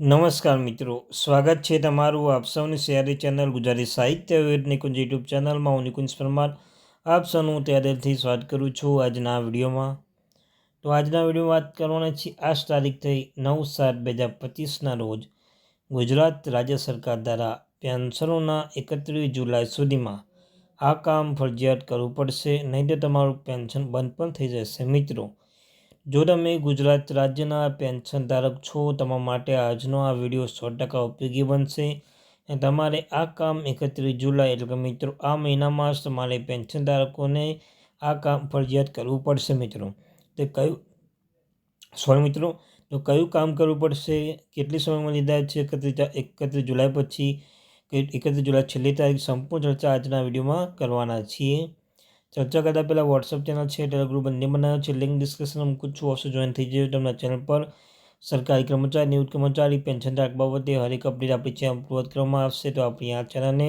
નમસ્કાર મિત્રો, સ્વાગત છે તમારું આપ સૌની શહેરી ચેનલ ગુજરાતી સાહિત્ય વિદ નિકુંજ યુટ્યુબ ચેનલમાં. હું નિકુંજ પરમાર, આપ સૌનું ત્યારેથી સ્વાગત કરું છું આજના વિડીયોમાં. તો આજના વીડિયો વાત કરવાના છે આજ તારીખ થઈ નવ સાત બે હજાર પચીસના રોજ ગુજરાત રાજ્ય સરકાર દ્વારા પેન્શનોના એકત્રીસ જુલાઈ સુધીમાં આ કામ ફરજિયાત કરવું પડશે. નહીં તો તમારું પેન્શન બંધ પણ થઈ જશે. મિત્રો જો તમે ગુજરાત રાજ્યના પેન્શન ધારક છો, તમારા માટે આજનો આ વીડિયો સો ટકા ઉપયોગી બનશે. તમારે આ કામ એકત્રીસ જુલાઈ, એટલે કે મિત્રો, આ મહિનામાં તમારે પેન્શન ધારકોને આ કામ ફરજિયાત કરવું પડશે, મિત્રો. તે કયું સોરી મિત્રો, તો કયું કામ કરવું પડશે? કેટલી સમયમાં લીધા છે? એકત્રીસ એકત્રીસ જુલાઈ પછી એકત્રીસ જુલાઈ છેલ્લી તારીખ, સંપૂર્ણ ચર્ચા આજના વિડીયોમાં કરવાના છીએ. ચર્ચા કરતાં પહેલાં વોટ્સઅપ ચેનલ છે ટેલિગ્રુપ બંને બનાવ્યો છે. લિંક ડિસ્ક્રિપ્શનમાં મૂકું છું. ઓછું જોઈન થઈ જાય તમને ચેનલ પર. સરકારી કર્મચારી, નિવૃત્ત કર્મચારી પેન્શન ધારક બાબતે હરેક અપડેટ આપણી ચેનલ પૂર્વત કરવામાં આવશે. તો આપણી આ ચેનલને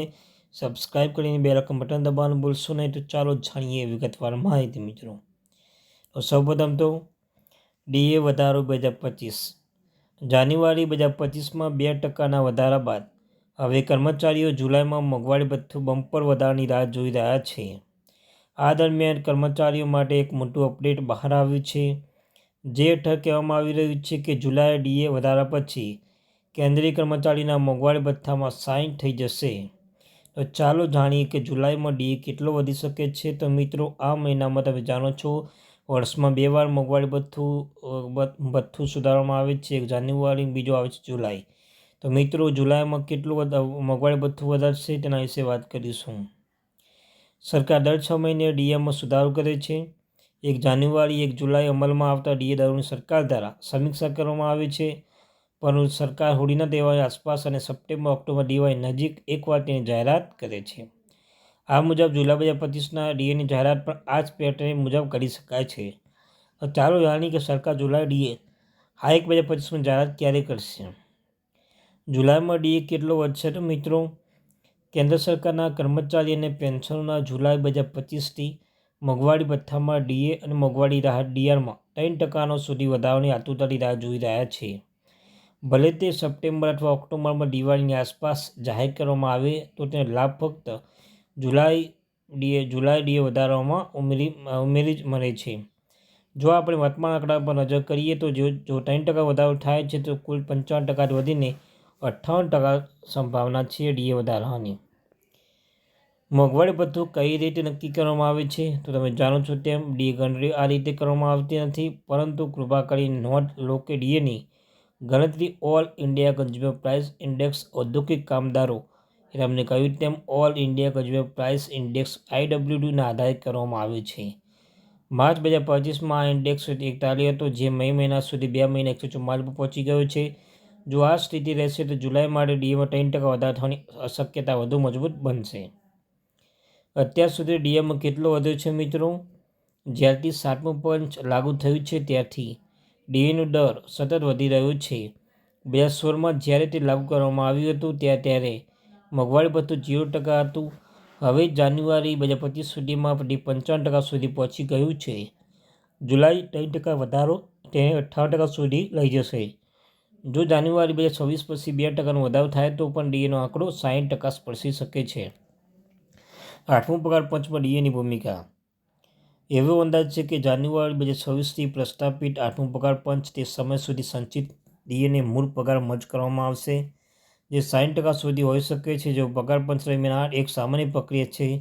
સબસ્ક્રાઈબ કરીને બે રકમ બટન દબાવવાનું ભૂલશો નહીં. તો ચાલો જાણીએ વિગતવાર માહિતી મિત્રો. તો સૌપ્રથમ તો ડીએ વધારો બે હજાર પચીસ. જાન્યુઆરી બે હજાર પચીસમાં બે ટકાના વધારા બાદ હવે કર્મચારીઓ જુલાઈમાં મોંઘવારી ભથ્થું બમ્પર વધારાની રાહ જોઈ રહ્યા છે. આ દરમિયાન કર્મચારીઓ માટે એક મોટું અપડેટ બહાર આવ્યું છે. જે હેઠળ કહેવામાં આવી રહ્યું છે કે જુલાઈ ડીએ વધારા પછી કેન્દ્રીય કર્મચારીના મોંઘવારી ભથ્થામાં સાઈન થઈ જશે. તો ચાલો જાણીએ કે જુલાઈમાં ડીએ કેટલો વધી શકે છે. તો મિત્રો, આ મહિનામાં તમે જાણો છો, વર્ષમાં બે વાર મોંઘવારી ભથ્થું ભથ્થું સુધારવામાં આવે છે. એક જાન્યુઆરી, બીજો આવે છે જુલાઈ. તો મિત્રો, જુલાઈમાં કેટલું મોંઘવારી ભથ્થું વધારશે તેના વિશે વાત કરીશું. સરકાર દર છ મહિને ડીએમાં સુધારો કરે છે. એક જાન્યુઆરી, એક જુલાઈ અમલમાં આવતા ડીએ દરોની સરકાર દ્વારા સમીક્ષા કરવામાં આવે છે. પરંતુ સરકાર હોળીના તહેવારની આસપાસ અને સપ્ટેમ્બર, ઓક્ટોબર ડીવાય નજીક એકવાર તેની જાહેરાત કરે છે. આ મુજબ જુલા બે હજાર પચીસના ડીએની જાહેરાત પણ આ જ પેટર્ન મુજબ કરી શકાય છે. ચાલો જાણીએ કે સરકાર જુલાઈ ડીએ આ એક બે હજાર પચીસમાં જાહેરાત ક્યારે કરશે? જુલાઈમાં ડીએ કેટલો વધશે તો મિત્રો? કેન્દ્ર સરકારના કર્મચારી અને પેન્શનોના જુલાઈ બે હજાર પચીસથી મોંઘવારી ભથ્થામાં ડીએ અને મોંઘવારી રાહત ડીઆરમાં ત્રણ ટકાનો સુધી વધારાની આતુરતાની રાહ જોઈ રહ્યા છે. ભલે તે સપ્ટેમ્બર અથવા ઓક્ટોબરમાં દિવાળીની આસપાસ જાહેર કરવામાં આવે, તો તેને લાભ ફક્ત જુલાઈ ડીએ જુલાઈ ડીએ વધારવામાં ઉમેરી ઉમેરી જ મળે છે. જો આપણે વર્તમાન આંકડા પર નજર કરીએ તો જો જો ત્રણ ટકા વધારો થાય છે, તો કુલ પંચાવન ટકા વધીને અઠ્ઠાવન ટકા સંભાવના છે ડીએ વધારવાની મોંઘવારી ભથ્થું કઈ રીતે નક્કી કરવામાં આવે છે? તો તમે જાણો છો તેમ, ડીએ ગણતરી આ રીતે કરવામાં આવતી નથી, પરંતુ કૃપા કરી નોટ લો કે ડીએની ગણતરી all India consumer price index ઔદ્યોગિક કામદારો એટલે અમને કહ્યું તેમ, all India consumer price index આઈડબ્લ્યુડીના આધારે કરવામાં આવ્યો છે. માર્ચ બે હજાર પચીસમાં આ ઇન્ડેક્સ એકતાલીસ હતો, જે મે મહિના સુધી બે મહિના એકસો ચુમ્માલીસ પર પહોંચી ગયો છે. જો આ સ્થિતિ રહેશે તો જુલાઈ માટે ડીએમાં ત્રણ ટકા વધારો થવાની શક્યતા વધુ મજબૂત બનશે. અત્યાર સુધી ડીએમાં કેટલો વધ્યો છે મિત્રો? જ્યારથી સાતમું પંચ લાગુ થયું છે ત્યારથી. ડીએનો દર સતત વધી રહ્યો છે. બે હજાર સોળમાં જ્યારે તે લાગુ કરવામાં આવ્યું હતું ત્યાં ત્યારે મોંઘવારી ભથ્થું જીરો ટકા હતું. હવે જાન્યુઆરી બે હજાર પચીસ સુધીમાં પંચાવન ટકા સુધી પહોંચી ગયું છે. જુલાઈ ત્રણ ટકા વધારો તેને અઠ્ઠાવન ટકા સુધી લઈ જશે. જો જાન્યુઆરી બે હજાર છવ્વીસ પછી બે ટકાનો વધારો થાય તો પણ ડીએનો આંકડો સાઠ ટકા સ્પર્શી શકે છે. આઠમું પગાર પંચમાં ડીએની ભૂમિકા. એવો અંદાજ છે કે જાન્યુઆરી બે હજાર છવ્વીસથી પ્રસ્થાપિત આઠમું પગાર પંચ તે સમય સુધી સંચિત ડીએને મૂળ પગાર મજ કરવામાં આવશે, જે સાઠ ટકા સુધી હોઈ શકે છે. જો પગાર પંચ દરમિયાન એક સામાન્ય પ્રક્રિયા છે,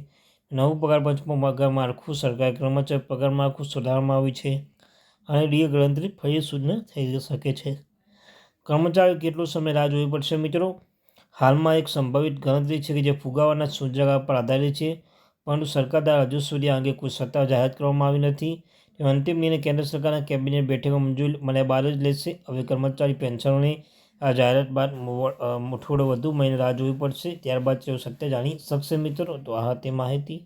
નવું પગાર પંચમાં પગાર માળખું, સરકારી કર્મચારી પગાર માળખું સુધારવામાં આવ્યું છે અને ડીએ ગણતરી ફરી શુદ્ધ થઈ શકે છે. કર્મચારીઓ કેટલો સમય રાહ જોવી પડશે મિત્રો? હાલમાં એક સંભવિત ગણતરી છે કે જે ફુગાવાના સૂચગા પર આધારિત છે, પરંતુ સરકાર દ્વારા હજુ સુધી આ અંગે કોઈ સત્તા જાહેર કરવામાં આવી નથી. અંતિમ નિર્ણય કેન્દ્ર સરકારના કેબિનેટ બેઠકમાં મંજૂરી મળ્યા બાદ જ લેશે. હવે કર્મચારી પેન્શનોની આ જાહેરાત બાદ થોડો વધુ મહિને રાહ જોવી પડશે. ત્યારબાદ તેઓ સત્ય જાણી શકશે મિત્રો. તો આ તે માહિતી.